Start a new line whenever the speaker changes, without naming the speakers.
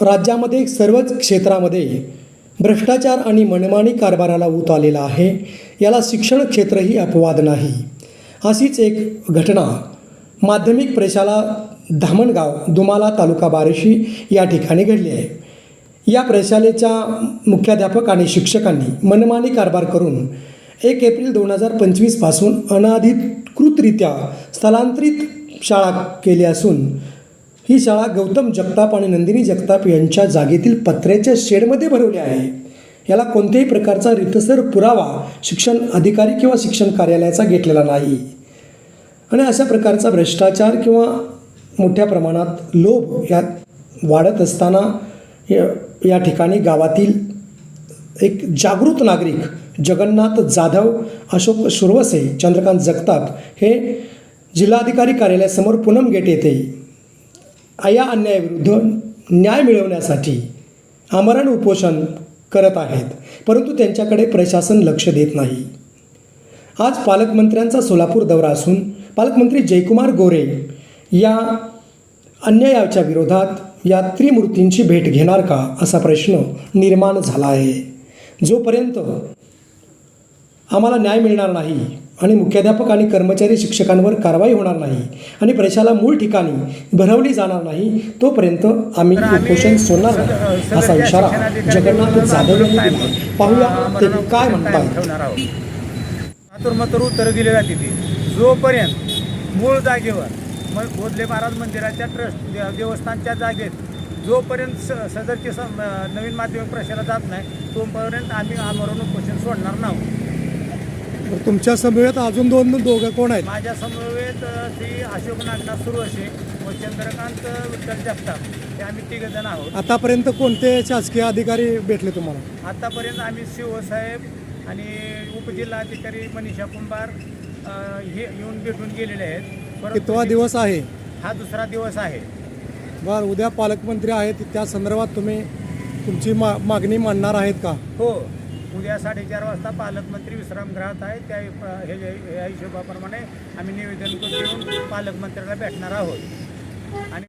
राज्यामध्ये सर्वच क्षेत्रामध्ये भ्रष्टाचार आणि मनमानी कारभाराला ऊत आलेला आहे. याला शिक्षण क्षेत्रही अपवाद नाही. अशीच एक घटना माध्यमिक प्रशाला धामणगाव दुमाला तालुका बारशी या ठिकाणी घडली आहे. या प्रशालेच्या मुख्याध्यापक आणि शिक्षकांनी मनमानी कारभार करून एक एप्रिल दोन हजार पंचवीसपासून अनाधिकृतरित्या स्थलांतरित शाळा केली असून ही शाळा गौतम जगताप आणि नंदिनी जगताप यांच्या जागेतील पत्र्याच्या शेडमध्ये भरवली आहे. याला कोणत्याही प्रकारचा रितसर पुरावा शिक्षण अधिकारी किंवा शिक्षण कार्यालयाचा घेतलेला नाही. आणि अशा प्रकारचा भ्रष्टाचार किंवा मोठ्या प्रमाणात लोभ यात वाढत असताना या ठिकाणी गावातील एक जागृत नागरिक जगन्नाथ जाधव अशोक सुरवसे चंद्रकांत जगताप हे जिल्हाधिकारी कार्यालयासमोर पूनम गेट येथे या अन्यायाविरुद्ध न्याय मिळवण्यासाठी आमरण उपोषण करत आहेत. परंतु त्यांच्याकडे प्रशासन लक्ष देत नाही. आज पालकमंत्र्यांचा सोलापूर दौरा असून पालकमंत्री जयकुमार गोरे या अन्यायाच्या विरोधात या त्रिमूर्तींची भेट घेणार का असा प्रश्न निर्माण झाला आहे. जोपर्यंत आम्हाला न्याय मिळणार नाही आणि मुख्याध्यापक आणि कर्मचारी शिक्षकांवर कारवाई होणार नाही आणि प्रशाला मूळ ठिकाणी भरवली जाणार नाही तोपर्यंत आम्ही उपोषण सोडणार नाही असा इशारा जगन्नाथ जाधव यांनी दिला. पाहूया ते काय म्हणतात
मातुर उत्तरं दिली जाते ती. जोपर्यंत मूळ जागेवर मग बोधले महाराज मंदिराच्या ट्रस्ट देवस्थानच्या जागेत जोपर्यंत स सदरची नवीन माध्यमिक प्रशाला जात नाही तोपर्यंत आम्ही आमरण उपोषण सोडणार नाही.
तुमच्या समवेत अजून दोन दोघं कोण आहेत?
माझ्या समवेत श्री अशोक नागनाथ सुरवशे व चंद्रकांत विठ्ठल जगताप. हे आम्ही तिघजण आहोत.
आतापर्यंत कोणते शासकीय अधिकारी भेटले तुम्हाला?
आतापर्यंत आम्ही शिवसाहेब आणि उपजिल्हाधिकारी मनीषा कुंभार अ, हे येऊन भेटून गेलेले आहेत. परंतु
कितवा दिवस आहे?
हा दुसरा दिवस आहे.
बर उद्या पालकमंत्री आहेत. त्या संदर्भात तुम्ही तुमची मा मागणी मांडणार आहेत का?
हो. उद्या साडेचार वाजता पालकमंत्री विश्रामगृहात आहे. त्या हे हिशोबाप्रमाणे आम्ही निवेदन करून पालकमंत्र्याला भेटणार आहोत. आणि